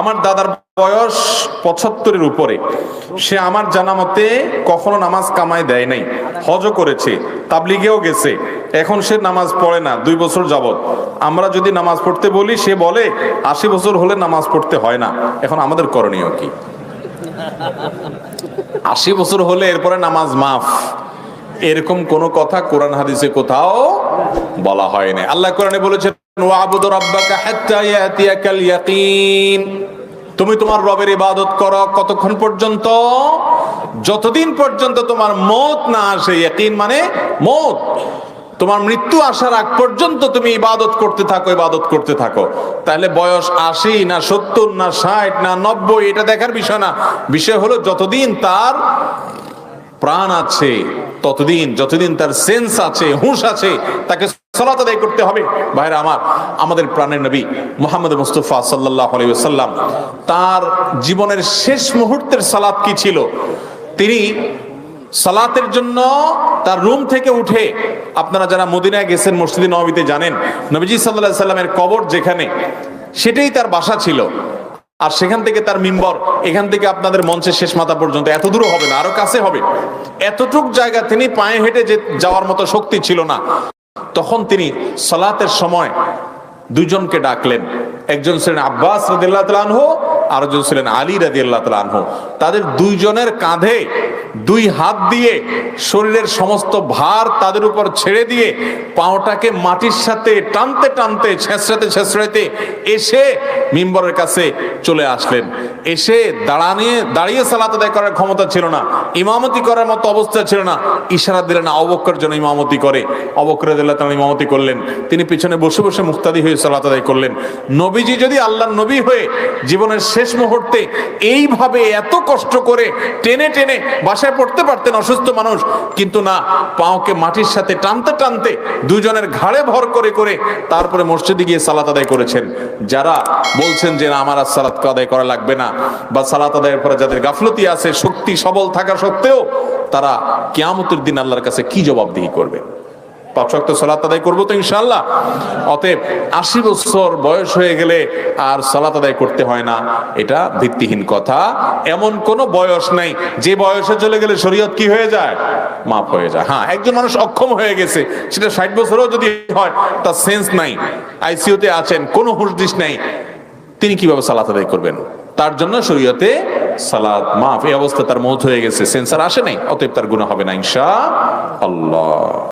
আমার দাদার বয়স পঁচাত্তরের উপরে। সে আমার জানা মতে কখনো নামাজ কামায় দেয় নাই। হজও করেছে, তাবলিগেও গেছে। এখন সে নামাজ পড়ে না, দুই বছর যাবৎ। আমরা যদি নামাজ পড়তে বলি, সে বলে, আশি বছর হলে নামাজ পড়তে হয় না। এখন আমাদের করণীয় কি? আশি বছর হলে এরপরে নামাজ মাফ। এরকম কোন কথা কোরআন হাদিসে কোথাও বলা হয় না আল্লাহ কোরআনে বলেছেন ওয়াবুদ রাব্বাকা হাত্তা ইয়াতিয়াকাল ইয়াকিন। তুমি তোমার রবের ইবাদত করো কতক্ষণ পর্যন্ত? যতদিন পর্যন্ত তোমার মত না আসে, ইয়াকিন মানে মত। তোমার মৃত্যু আসার আগ পর্যন্ত তুমি ইবাদত করতে থাকো, ইবাদত করতে থাকো। তাহলে বয়স আশি না সত্তর না ষাট না নব্বই, এটা দেখার বিষয় না। বিষয় হলো যতদিন তার প্রাণ আছে, ততদিন, যতদিন তার সেন্স আছে, হুঁশ আছে, তাকে সালাত আদায় করতে হবে। ভাইরা আমার, আমাদের প্রাণের নবী মোহাম্মদ মুস্তফা সাল্লাহ আলাইসাল্লাম তার জীবনের শেষ মুহূর্তের সালাত কি ছিল? তিনি সালাতের জন্য তার রুম থেকে উঠে, আপনারা যারা মদিনায় গেছেন, মসজিদে নবীতে জানেন, নবীজি সাল্লাহ সাল্লামের কবর যেখানে, সেটাই তার বাসা ছিল। আর সেখান থেকে তার মিম্বর, এখান থেকে আপনাদের মঞ্চের শেষ মাথা পর্যন্ত, এত দূরও হবে না, আরও কাছে হবে। এতটুক জায়গা তিনি পায়ে হেঁটে যে যাওয়ার মতো শক্তি ছিল না। তখন তিনি সালাতের সময় দুজনকে ডাকলেন। একজন ছিলেন আব্বাস রাদিল্লাহ আর একজন ছিলেন আলী রাদিল্লাহ তালানহ তাদের দুইজনের কাঁধে দুই হাত দিয়ে শরীরের সমস্ত ভার তাদের উপর ছেড়ে দিয়ে পাওটাকে মাটির সাথে টানতে টানতে, ছেঁচড়াতে ছেঁচড়াতে এসে মিম্বরের কাছে চলে আসলেন। এসে দাঁড়ানিয়ে, দাঁড়িয়ে সালাত আদায় করার ক্ষমতা ছিল না, ইমামতি করার মতো অবস্থা ছিল না। ইশারা দিলেন অবক্কর জন্য ইমামতি করে। অবক্কর দিল্লাহ তালা ইমামতি করলেন। তিনি পিছনে বসে বসে মুক্তাদি হয়ে সালাত আদায় করলেন। নবীজি যদি আল্লাহ নবী হয়ে জীবনের শেষ মুহূর্তে এইভাবে এত কষ্ট করে টেনে টেনে বাসায় পড়তে পারতেন অসুস্থ মানুষ। কিন্তু না, পাওকে মাটির সাথে টানতে টানতে দুজনের ঘাড়ে ভর করে করে তারপরে মসজিদে গিয়ে সালাত আদায় করেছেন। যারা বলছেন যে না, আমার আর সালাত আদায় করা লাগবে না, বা সালাত আদায়ের পরে যাদের গাফলতি আছে, শক্তি সবল থাকা সত্ত্বেও তারা কেয়ামতের দিন আল্লাহর কাছে কি জবাবদিহি করবে? পাঁচ ওয়াক্ত সালাত আদায় করব তো ইনশাল্লাহ অতএব আশি বছর বয়স হয়ে গেলে আর সালাত আদায় করতে হয় না। এটা ভিত্তিহীন কথা। এমন কোন বয়স নাই, যে বয়সে চলে গেলে শরীয়ত কি হয়ে যায়? মাফ হয়ে যায়। হ্যাঁ একজন মানুষ অক্ষম হয়ে গেছে, সেটা ষাট বছরও যদি হয়, তার সেন্স নাই, আইসিইউতে আছেন, কোনো হুশদিস নাই, তিনি কীভাবে সালাত আদায় করবেন? তার জন্য শরীয়তে সালাত মাফ, এই অবস্থা তার মৌত হয়ে গেছে সেন্সার আসে নাই, অতএব তার গুণা হবে না ইনশা আল্লাহ